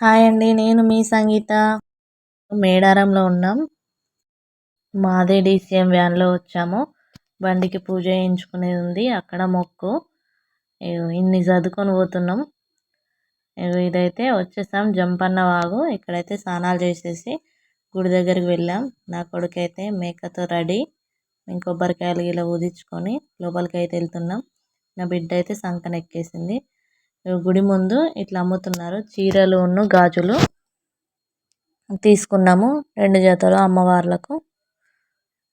Hi అండి నేను మీ సంగీత మేడారంలో ఉన్నాం. మాదే డీసీఎం వ్యాన్లో వచ్చాము. బండికి పూజ చేయించుకునేది ఉంది అక్కడ మొక్కు. ఇన్ని చదువుకొని పోతున్నాం. ఇదైతే వచ్చేసాం జంపన్న వాగు. ఇక్కడైతే స్నానాలు చేసేసి గుడి దగ్గరికి వెళ్ళాం. నా కొడుకు అయితే మేకతో రెడీ మేము కొబ్బరికాయలు ఇలా ఊదించుకొని లోపలికి అయితే వెళ్తున్నాం. నా బిడ్డ అయితే సంకన ఎక్కేసింది గుడి ముందు ఇట్లా అమ్ముతున్నారు. చీరలు గాజులు తీసుకున్నాము రెండు జతలు అమ్మవార్లకు.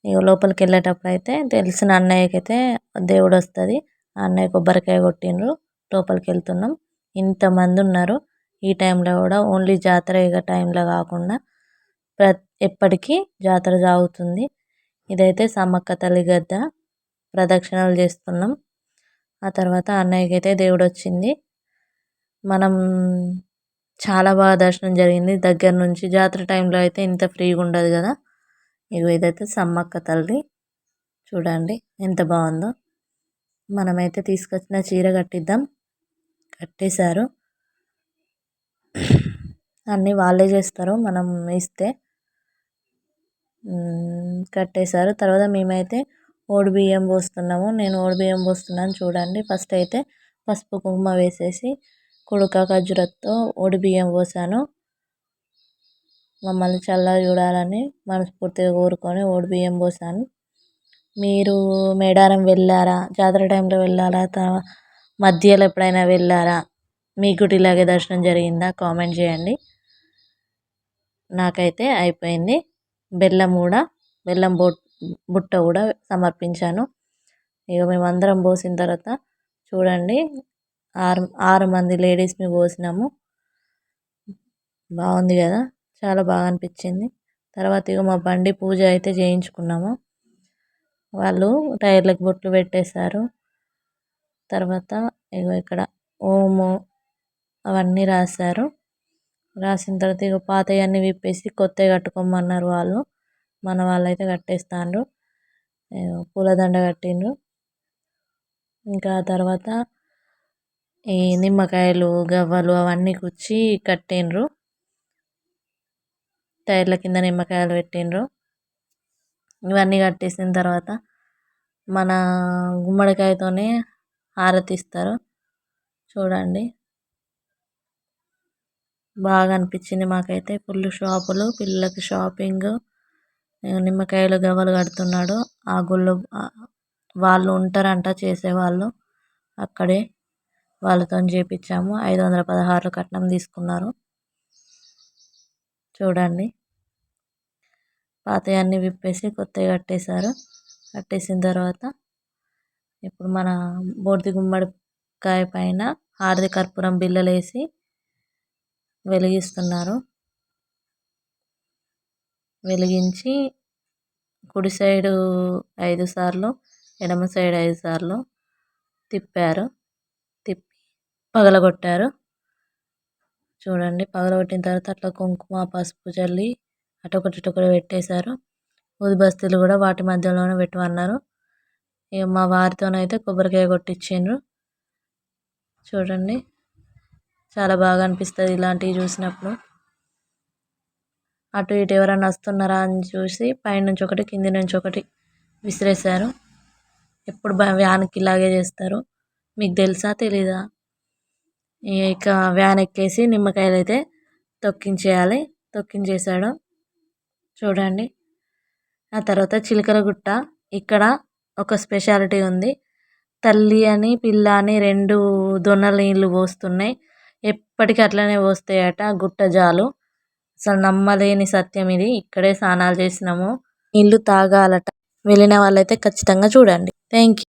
ఇక లోపలికి వెళ్ళేటప్పుడు అయితే తెలిసిన అన్నయ్యకి అయితే దేవుడు వస్తుంది ఆ అన్నయ్య కొబ్బరికాయ కొట్టిండ్రు. లోపలికి వెళ్తున్నాం ఇంతమంది ఉన్నారు ఈ టైంలో కూడా ఓన్లీ జాతర ఇక టైంలో కాకుండా ప్ర ఎప్పటికీ జాతర సాగుతుంది. ఇదైతే సమ్మక్క తల్లి గద్ద ప్రదక్షిణలు చేస్తున్నాం. ఆ తర్వాత అన్నయ్యకి అయితే దేవుడు వచ్చింది మనం చాలా బాగా దర్శనం జరిగింది. దగ్గర నుంచి జాతర టైంలో అయితే ఇంత ఫ్రీగా ఉండదు కదా. ఇగో ఇదైతే సమ్మక్క తల్లి. చూడండి ఎంత బాగుందో. మనమైతే తీసుకొచ్చిన చీర కట్టిద్దాం. కట్టేశారు. అన్నీ వాళ్ళే చేస్తారు. మనం ఇస్తే కట్టేశారు. తర్వాత మేమైతే ఓడి బియ్యం పోస్తున్నాము. నేను ఓడి బియ్యం పోస్తున్నాను చూడండి. ఫస్ట్ అయితే పసుపు కుంకుమ వేసేసి కుడుక ఖర్జూరతో ఓడి బియ్యం పోసాను. మమ్మల్ని చల్లగా చూడాలని మనస్ఫూర్తిగా కోరుకొని ఓడి బియ్యం పోసాను. మీరు మేడారం వెళ్ళారా? జాతర టైంలో వెళ్ళారా? మధ్యలో ఎప్పుడైనా వెళ్ళారా? మీకు కూడా ఇలాగే దర్శనం జరిగిందా? కామెంట్ చేయండి. నాకైతే అయిపోయింది. బెల్లం కూడా బెల్లం బొ బుట్ట కూడా సమర్పించాను. ఇక మేము అందరం పోసిన తర్వాత చూడండి ఆరు ఆరు మంది లేడీస్ని పోసినాము బాగుంది కదా? చాలా బాగా అనిపించింది. తర్వాత ఇక మా బండి పూజ అయితే చేయించుకున్నాము. వాళ్ళు టైర్లకు బొట్లు పెట్టేశారు. తర్వాత ఇగో ఇక్కడ ఓము అవన్నీ రాశారు. రాసిన తర్వాత ఇక పాత అన్నీ విప్పేసి కొత్తవి కట్టుకోమన్నారు వాళ్ళు. మన వాళ్ళైతే కట్టేస్తాండ్రు. కట్టేస్తారు పూలదండ కట్టిండ్రు. ఇంకా తర్వాత ఈ నిమ్మకాయలు గవ్వలు అవన్నీ గుచ్చి కట్టిండ్రు. టైర్ల కింద నిమ్మకాయలు పెట్టిండ్రు. ఇవన్నీ కట్టేసిన తర్వాత మన గుమ్మడికాయతోనే హారతి ఇస్తారు చూడండి. బాగా అనిపించింది మాకైతే. ఫుల్ షాపులు పిల్లలకి షాపింగ్. నిమ్మకాయలు గవ్వలు కడుతున్నాడు. ఆ గుళ్ళు వాళ్ళు ఉంటారంట చేసేవాళ్ళు. అక్కడే. వాళ్ళతో చేయించాము ఐదు వందల పదహారు కట్నం తీసుకున్నారు. చూడండి. పాతవి అన్నీ విప్పేసి కొత్తవి కట్టేశారు. కట్టేసిన తర్వాత ఇప్పుడు మన బోర్ది గుమ్మడికాయ పైన హారతి కర్పూరం బిళ్ళలు వేసి వెలిగిస్తున్నారు. వెలిగించి కుడి సైడు ఐదు సార్లు ఎడమ సైడ్ ఐదు సార్లు తిప్పారు. పగలగొట్టారు. చూడండి పగలగొట్టిన తర్వాత అట్లా కుంకుమ పసుపు చల్లి అటొకటి ఇటొకటి పెట్టేశారు. ఊదిబస్తీలు కూడా వాటి మధ్యలోనే పెట్టమన్నారు. ఇక మా వారితోనైతే కొబ్బరికాయ కొట్టించిండ్రు చూడండి చాలా బాగా అనిపిస్తుంది ఇలాంటివి చూసినప్పుడు. అటు ఇటు ఎవరైనా వస్తున్నారా అని చూసి పైనుంచి ఒకటి కింది నుంచి ఒకటి విసిరేశారు. ఎప్పుడు వ్యాన్కి ఇలాగే చేస్తారు. మీకు తెలుసా తెలీదా? ఇక వ్యాన్ ఎక్కేసి నిమ్మకాయలు అయితే తొక్కించేయాలి. తొక్కించేసాడు చూడండి. ఆ తర్వాత చిలకల గుట్ట. ఇక్కడ ఒక స్పెషాలిటీ ఉంది. తల్లి అని పిల్ల అని రెండు దొన్నల నీళ్ళు పోస్తున్నాయి. ఎప్పటికీ అట్లనే పోస్తాయట గుట్ట జాలు. అసలు నమ్మలేని సత్యం ఇది. ఇక్కడే స్నానాలు చేసినాము. నీళ్ళు తాగాలట. వెళ్ళిన వాళ్ళైతే ఖచ్చితంగా చూడండి. Thank you